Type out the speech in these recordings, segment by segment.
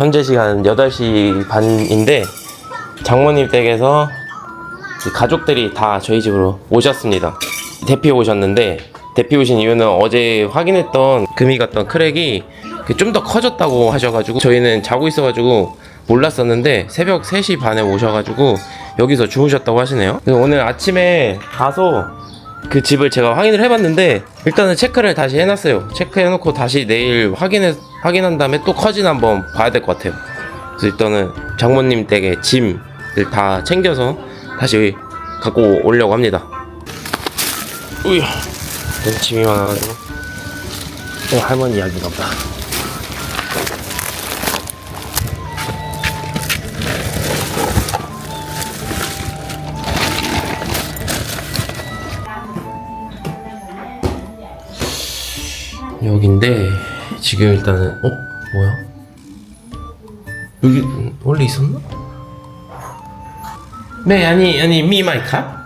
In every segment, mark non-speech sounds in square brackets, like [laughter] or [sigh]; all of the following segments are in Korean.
현재 시간 8시 반인데 장모님 댁에서 이 가족들이 다 저희 집으로 오셨습니다. 대피 오셨는데 대피 오신 이유는 어제 확인했던 금이 갔던 크랙이 좀 더 커졌다고 하셔가지고 저희는 자고 있어가지고 몰랐었는데 새벽 3시 반에 오셔가지고 여기서 주무셨다고 하시네요. 오늘 아침에 가서 그 집을 제가 확인을 해봤는데 일단은 체크를 다시 해놨어요. 체크해놓고 다시 내일 확인해 확인한 다음에 또 커진 한번 봐야 될 것 같아요. 그래서 일단은 장모님 댁에 짐을 다 챙겨서 다시 갖고 오려고 합니다. 우야, 너무 짐이 많아가지고 어, 할머니 이야기가 보다. 여긴데 지금 일단은 어 뭐야 여기 원래 있었나? 네 아니 아니 미 마이 카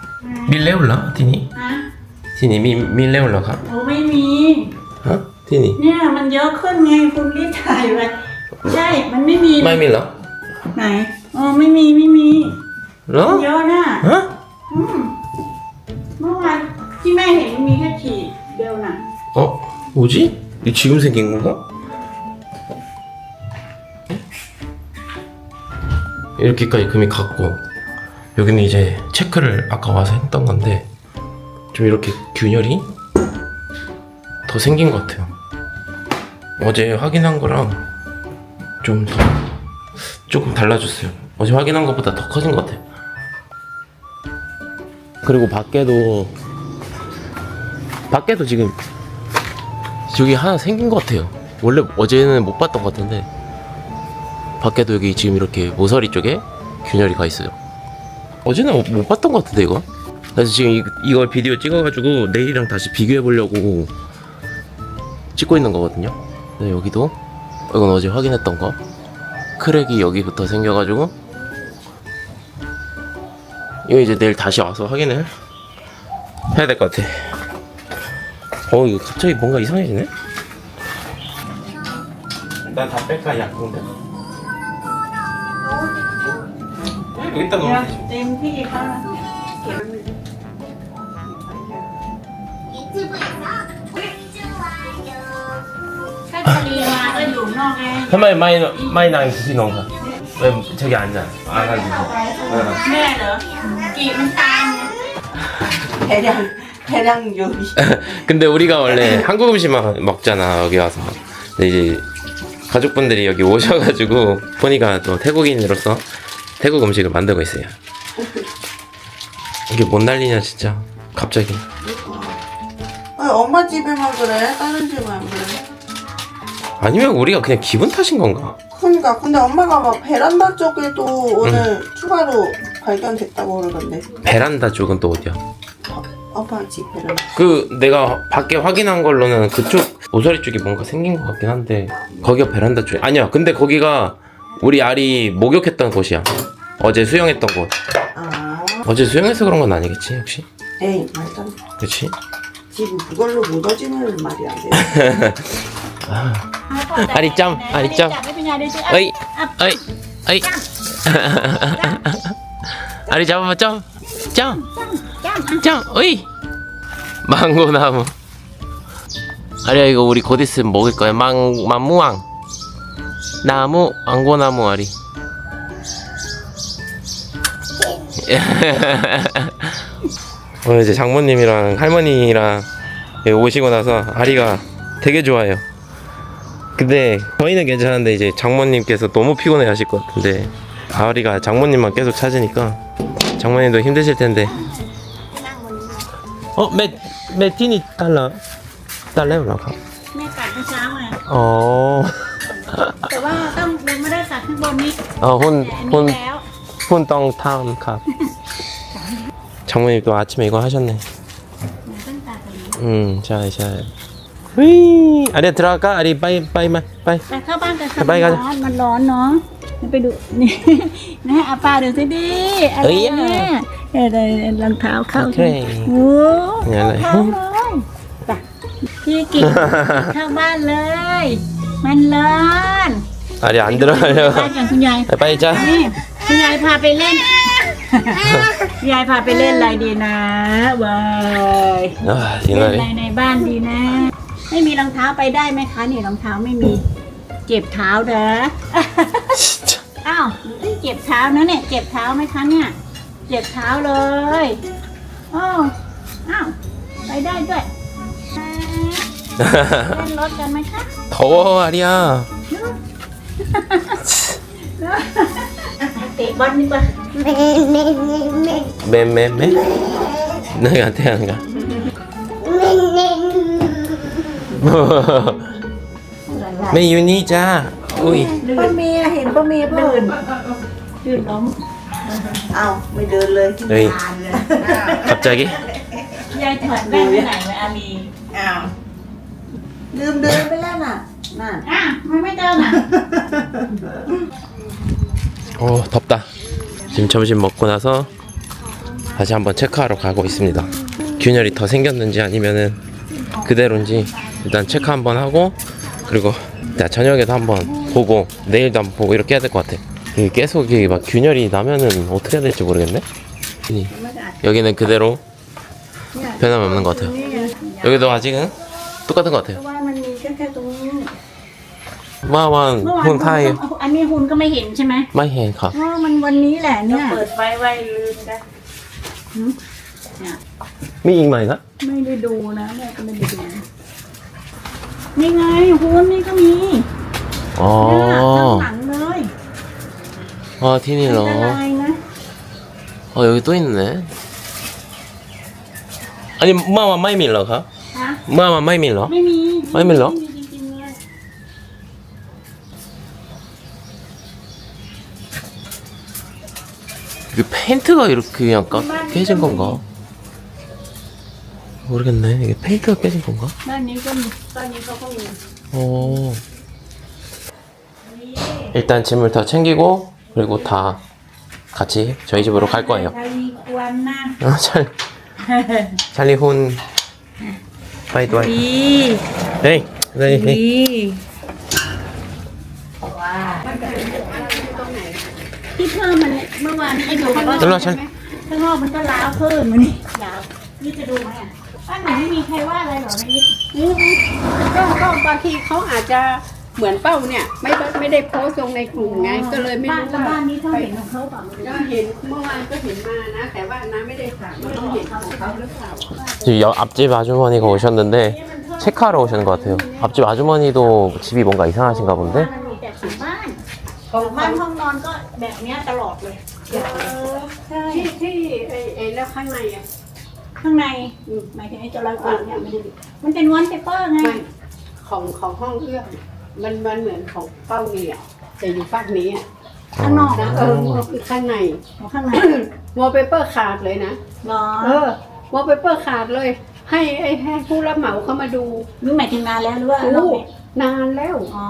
밀레올라 티니 ฮะ 티니 미 밀레올라 카 โอ้ไม่มี 어? 티니 เนี่ยมันเยอะขึ้นไงคุณรีบถ่ายไว้ใช่ มันไม่มี 마이 밀라 ไหนอ๋อไม่มีไม่มี 러? เยอะนะ 어? อืมเมื่อวานที่แม่เห็นมันมีแค่ขีดเดียวน่ะ 어? 뭐지? 이 지금 생긴 건가? 이렇게까지 금이 갔고 여기는 이제 체크를 아까 와서 했던 건데 좀 이렇게 균열이 더 생긴 것 같아요. 어제 확인한 거랑 좀 더 조금 달라졌어요. 어제 확인한 것보다 더 커진 것 같아요. 그리고 밖에도 밖에도 지금 저기 하나 생긴 것 같아요. 원래 어제는 못 봤던 것 같은데 밖에도 여기 지금 이렇게 모서리 쪽에 균열이 가 있어요. 어제는 못- 못 봤던 것 같은데 이거. 그래서 지금 이, 이걸 비디오 찍어가지고 내일이랑 다시 비교해 보려고 찍고 있는 거거든요. 네, 여기도 이건 어제 확인했던 거. 크랙이 여기부터 생겨가지고 이거 이제 내일 다시 와서 확인을 해야 될 것 같아. 어 이거 갑자기 뭔가 이상해지네? 일단 다 뺄까 약국인데 여기다 เดี๋ยว 넣으면 되지 เต็มที่ค่ะเก็บ ถ้าจะรีมาก็อยู่นอกไง 한마디 많이 넣- 많이 나긴 두피 넣은 거야 왜 저기 앉아 안 앉아 แม่เหรอกีบมันตามไง 대량 대량 요리. [laughs] 근데 우리가 원래 한국 음식만 먹잖아 여기 와서. 근데 이제 가족분들이 여기 오셔가지고 보니까 또 태국인으로서 태국 음식을 만들고 있어요. 이게 뭔 난리냐 진짜. 갑자기. 아, 엄마 집에만 그래? 다른 집은 안 그래? 아니면 우리가 그냥 기분 탓인 건가? 그러니까. 근데 엄마가 막 베란다 쪽에도 오늘 추가로 발견됐다고 그러던데. 베란다 쪽은 또 어디야? 어퍼지페를 그 내가 밖에 확인한 걸로는 그쪽 모서리 쪽이 뭔가 생긴 것 같긴 한데 거기가 베란다 쪽이 아니야. 근데 거기가 우리 알이 목욕했던 곳이야. 어제 수영했던 곳 아. 어제 수영해서 그런 건 아니겠지 혹시? 에이 말도 그치? 지금 그걸로 무너지는 말이 안 돼. 아리 짬 아리 짬. 어이 어이 어이. 아리 잡아봐 짬짬. 점 어이. 망고나무. 아리야 이거 우리 곧 있으면 먹을 거야. 망 만무왕. 나무 망고나무 아리. [laughs] 오늘 이제 장모님이랑 할머니랑 여기 오시고 나서 아리가 되게 좋아해요. 근데 저희는 괜찮은데 이제 장모님께서 너무 피곤해 하실 것 같은데 아리가 장모님만 계속 찾으니까 장모님도 힘드실 텐데 어? 몇, 몇 티니 달러? 달러요? แม่กัดเมื่อเช้าไง 어... แต่ว่าต้องยังไม่ได้กัดข้างบนนี้ 어, 혼, แต่อันนี้ 혼, แล้ว 혼덩탕 컵 장모님 또 아침에 이거 하셨네 ต้องตัดตรงนี้ 음, 자, 자 휘 아리야 들어갈까? 아리 빠이 빠이 마 빠이 ไปเข้าบ้านกันค่ะ ไปกัน ร้อนมันร้อนเนาะ ไปดูนี่นะอาป้าดูสิดิอะไรเนี่ยอะไรรองเท้าเข้าใช่โอ้เข้าเข้าเลยจ้พี่กิ๊กเข้าบ้านเลย มันร้อนอะเดี๋ยวอันเดอร์ไปกันคุณยายไปจ้ะคุณยายพาไปเล่นยายพาไปเล่นอะไรดีนะบอยเล่นอะไรในบ้านดีนะ ไม่มีรองเท้าไปได้ไหมคะ นี่รองเท้าไม่มี เจ็บเท้าเด้อ อ้าวเจ็บเท้านะเนี่ย เจ็บเท้าไหมคะเนี่ย เจ็บเท้าเลยอ้าวอ้าวไปได้ด้วยเล่นรถกันไหมคะโถอาเดียเตะบอลดีกว่าเมเมเมเมเมเมนั่นกันเท่ากันไม่อยู่นี่จ้าอุ้ยมันมี ยเห็นป้าเมียเพิ่น ลื่นล้ม เอ้าไม่เดินเลย เฮ้ย 갑자기 ยายถอดแว่นไปไหนไว้อาลี อ้าวลืมเดินไปแล้วน่ะนั่น อ่ะมันไม่เดินอ่ะ 오 덥다 지금 점심 먹고 나서 다시 한번 체크하러 가고 있습니다 균열이 더 생겼는지 아니면은 그대로인지 일단 체크 한번 하고 그리고 나 저녁에도 한번 보고 내일도 한번 보고 이렇게 해야 될 것 같아 이게 계속 이게 막 균열이 나면은 어떻게 해야 될지 모르겠네 이- 여기는 그대로 변함이 없는 것 같아요 여기도 아직은 똑같은 것 เพ 같아요 ราะว่ามันมีแค่แค่ตรงนี้ 마왕 เมื่อวาน 훈 타이 อันนี้คุณก็ไม่เห็นใช่ไหม 마이헤 가 เพราะว่ามันวันนี้แหละเนี่ย เปิดไฟไว้ลืมกัน 미잉마이가 ไม่ได้ดูนะแม่ก็ไม่ได้ดูนี่ไงคุณนี่ก็มี เนี่ยข้าง 어, หลังเลย 아 อัน 티닐러 ตรายนะ 어 여기 또 있네. 아니 마마 마이 밀러 가? ฮะ 마마 마이 밀러? ไม่มี ไม่มีเหรอ ไม่มีจริงๆเลย 이게 페인트가 이렇게 그냥 까, 깨진 건가? 모르겠네. 이게 페인트가 깨진 건가? บ้านนี้ก็มีบ้านนี้เขาก็มี 어. 일단 짐을 다 챙기고 그리고 다 같이 저희 집으로 갈 거예요. ชาลีกวนนะ 아, 찰, 찰리 혼. 바이 도이. ดี 에이, 에이, 에이. ที่เพิ่มมันเมื่อวานให้ดูว่า ตลอดฉัน ข้างนอกมันก็ล้าวเพิ่มมันนี่ล้าวนี่จะดูไหมอ่ะบ้านไหนไม่มีใครว่าอะไรหรอไม่นี่ ก็ก็บางทีเขาอาจจะ เหมือนเป้าเนี่ย ไม่ได้ไม่ได้โพสต์ลงในกลุ่มไง ก็เลยไม่ บ้าน รู้ กับ ว่า บ้านนี้เขาเห็นของเขาเปล่าไม่รู้ ก็เห็นเมื่อวานก็เห็นมานะ แต่ว่าน้าไม่ได้ถามว่าต้องเห็นของเขาหรือเปล่า 지금 옆 앞집 아주머니가 오셨는데 체크하러 오시는 것 같아요. 앞집 아주머니도 집이 뭔가 이상하신가 본데? มันมีแต่สีบ้านบ้านห้องนอนก็แบบเนี้ยตลอดเลยใช่ ที่ที่ไอ้ไอ้แล้วข้างในอ่ะ ข้างในหมายถึงไอ้จราเข้เนี่ยไม่ได้ดูมันเป็นวันเปเปอร์ไง ไม่ของของห้องเอื้อม มันมันเหมือนของเป้านี่อะแต่อยู่ฝั่งนี้อะข้างนอกนะเออคือข้างใน ของข้างในวอลเปเปอร์ขาดเลยนะ เหรอเออวอลเปเปอร์ขาดเลย ให้ไอ้ให้ผู้รับเหมาเขามาดูนี่หมายถึงนานแล้วหรือว่าโอ้รอบนี้นานแล้ว อ๋อ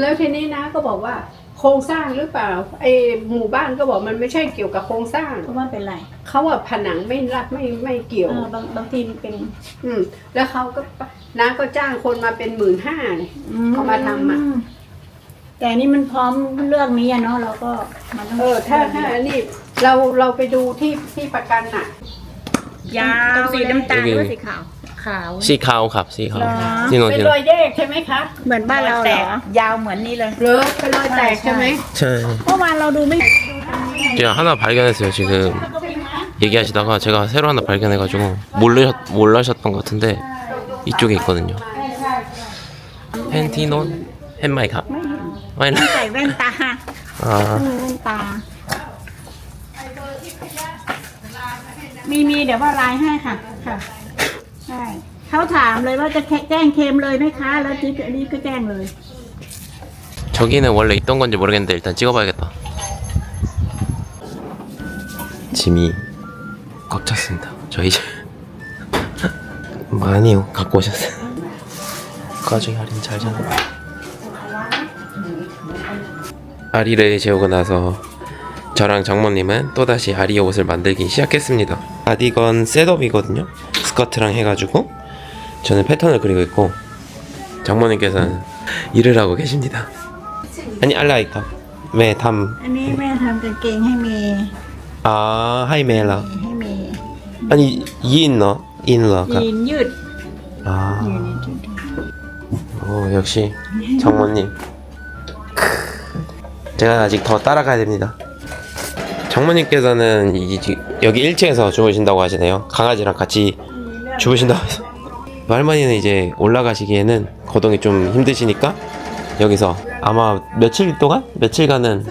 แล้วทีนี้นะก็บอกว่า โครงสร้างหรือเปล่าไอหมู่บ้านก็บอกมันไม่ใช่เกี่ยวกับโครงสร้าง เพราะว่าเป็นไรเขาว่าผนังไม่รับไม่ไม่เกี่ยว เออบางบางทีมันเป็น อืม แล้วเขาก็น้าก็จ้างคนมาเป็นหมื่นห้าเนี่ย เขามาทำอะ แต่อันนี่มันพร้อมเรื่องนี้อะเนาะเราก็มันต้องเออ ถ้าถ้าอันนี้เราเราไปดูที่ที่ประกันน่ะ ยาวสีน้ำตาล여기หรือสีขาวขาว 시카오 갑 시카오 나. 디노 เป็น 디노 รอยแยกใช่ไหมคะ เหมือนบ้านเราเหรอ ยาวเหมือนนี่เลย เหรือเป็นรอยแตกใช่ไหม 자, เมื่อวานเราดูไม่ 제가 하나 발견했어요 지금 얘기하시다가 제가 새로 하나 발견해가지고 몰르셨, 몰라셨던 것 같은데 이쪽에 있거든요 펜티논 헨마이 갑? 마이 ใส่แว่นตา 아 มีแว่นตา มีมีเดี๋ยวว่าไลน์ให้ค่ะ ค่ะ ใช่ เขาถามเลยว่าจะแจ้งเคลมเลยไหมคะ แล้วจิ๊บอันนี้ก็แจ้งเลย 저기는 원래 있던 건지 모르겠는데 일단 찍어봐야겠다 짐이 꽉 찼습니다 저희 집 [laughs] 많이 갖고 오셨어요 가중이 할인 잘 잡네 아리를 재우고 나서 저랑 장모님은 또다시 아리 옷을 만들기 시작했습니다 아디건 셋업이거든요 스커트랑 해가지고 저는 패턴을 그리고 있고 장모님께서는 일을 하고 계십니다 อันนี้อะไรครับแม่ท อันนี้แม่ทำกางเกงให้เมย์ ำอ่าให้แม่เหรอ ให้เมย์ อันนี้ยินเนาะอินเหรอครับ ยีนยืด 아, ยีนยืด 오, 역시 장모님. 제가 아직 더 따라가야 됩니다. 장모님께서는 이, 지- 여기 1층에서 주무신다고 하시네요. 강아지랑 같이 해서. [laughs] 할머니는 이제 올라가시기에는 거동이 좀 힘드시니까 여기서 아마 며칠 동안? 며칠간은,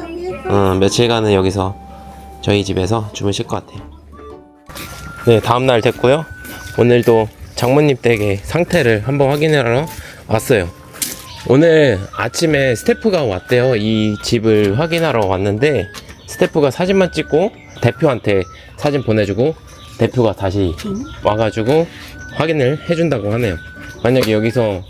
음, 며칠간은 여기서 저희 집에서 주무실 것 같아요. 네, 다음 날 됐고요. 오늘도 장모님 댁의 상태를 한번 확인하러 왔어요. 오늘 아침에 스태프가 왔대요. 이 집을 확인하러 왔는데 스태프가 사진만 찍고 대표한테 사진 보내주고 대표가 다시 와가지고 확인을 해준다고 하네요. 만약에 여기서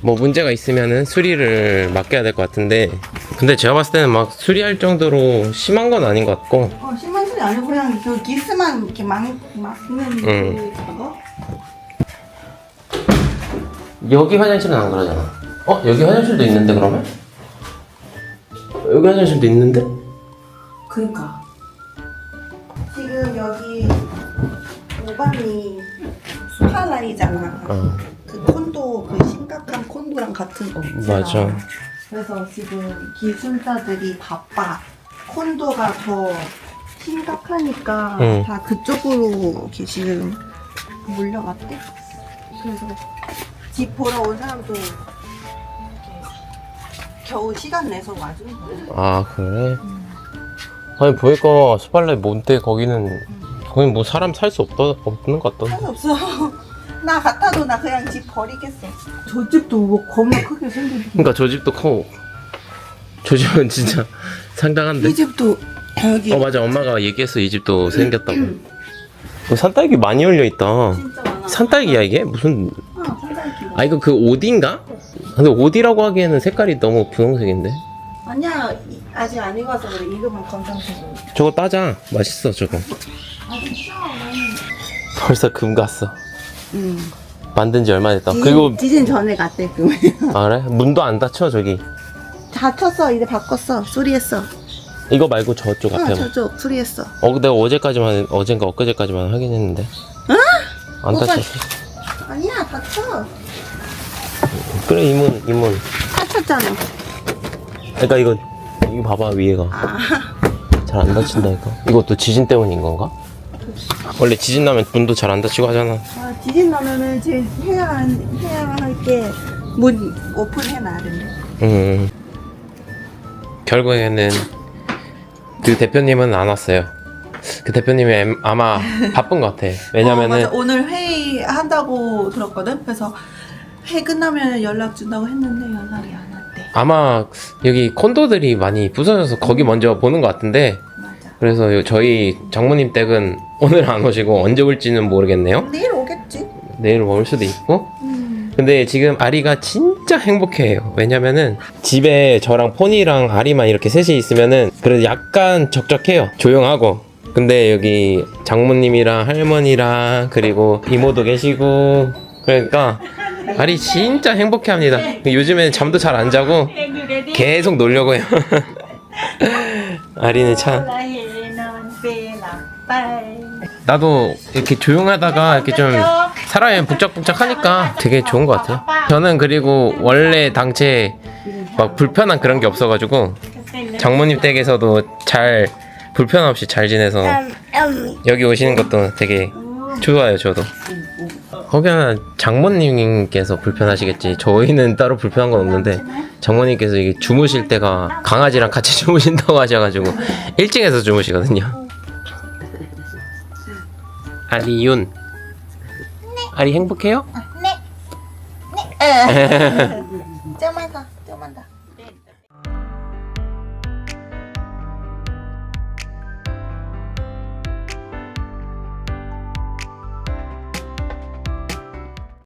뭐 문제가 있으면은 수리를 맡겨야 될 것 같은데 근데 제가 봤을 때는 막 수리할 정도로 심한 건 아닌 것 같고 어, 심한 소리 아니고 그냥 그 기스만 이렇게 막, 막는 응. 그 작업? 여기 화장실은 안 그러잖아. 어? 여기 화장실도 있는데 그러면? 여기 화장실도 있는데? 그니까. 오반이 스파라이잖아. 어. 그 콘도 그 심각한 콘도랑 같은 업체야. 맞아. 그래서 지금 기술자들이 바빠. 콘도가 더 심각하니까 응. 다 그쪽으로 이렇게 지금 몰려갔대. 그래서 집 보러 온 사람도 이렇게 겨우 시간 내서 와주는 거야. 아 그래? 아니 보니까 스팔렛 몬테 거기는 거기 뭐 사람 살 수 없다 없는 것 같던데. 할수 없어. [laughs] 나 같아도 나 그냥 집 버리겠어. 저 집도 뭐 겁나 크게 생겼 그러니까 저 집도 커. 저 집은 진짜 [laughs] 상당한데. 이 집도 여기 어 맞아 엄마가 얘기했어 이 집도 생겼다고. 어, 산딸기 많이 열려 있다. 진짜 많아. 산딸기야 이게 무슨? 어. 아 이거 그 오디인가? 근데 오디라고 하기에는 색깔이 너무 분홍색인데. 아니야 이- 아직 안 익어서 그래. 익으면 검정색으로. 저거 따자. 맛있어 저거. 벌써 금 갔어. 응. 만든 지 얼마 됐다. 그리고 지진 전에 갔대 그. 아 그래? 문도 안 닫혀 저기. 다 쳤어 이제 바꿨어 수리했어. 이거 말고 저쪽 어, 앞에. 봐. 저쪽 수리했어. 어 근데 어제까지만 어젠가 엊그제까지만 확인했는데. 안 뭐가- 닫혔어. 아니야 다 쳐. 그래 이문 이문. 다 쳤잖아. 그러니까 이거 이거 봐봐 위에가 아. 잘안 닫힌다니까. 이것도 지진 때문인 건가? 원래 지진 나면 문도 잘 안 닫히고 하잖아. 아, 지진 나면은 제 해야 한- 해야 할 게 문 오픈해 놔야 된대. 음. 결국에는 그 대표님은 안 왔어요. 그 대표님이 엠- 아마 바쁜 것 같아. [laughs] 어, 왜냐면은 맞아. 오늘 회의 한다고 들었거든. 그래서 회의 끝나면 연락 준다고 했는데 연락이 안 왔대. 아마 여기 콘도들이 많이 부서져서 거기 먼저 보는 것 같은데 맞아. 그래서 요- 저희 장모님 댁은 오늘 안 오시고 언제 올지는 모르겠네요. 내일 오겠지. 내일 올 수도 있고. 음. 근데 지금 아리가 진짜 행복해요. 왜냐면은 집에 저랑 포니랑 아리만 이렇게 셋이 있으면은 그래도 약간 적적해요. 조용하고. 근데 여기 장모님이랑 할머니랑 그리고 이모도 계시고 그러니까 아리 진짜 행복해 합니다. 요즘에는 잠도 잘 안 자고 계속 놀려고 해요. [laughs] 아리는 참. 나도 이렇게 조용하다가 이렇게 좀 사람이 북적북적하니까 되게 좋은 것 같아요. 저는 그리고 원래 당체 막 불편한 그런 게 없어가지고 장모님 댁에서도 잘 불편 없이 잘 지내서 여기 오시는 것도 되게 좋아요 저도. 혹여나 장모님께서 불편하시겠지. 저희는 따로 불편한 건 없는데 장모님께서 이게 주무실 때가 강아지랑 같이 [laughs] 주무신다고 하셔가지고 1층에서 주무시거든요. 아리윤. 아리 행복해요? [laughs] 에.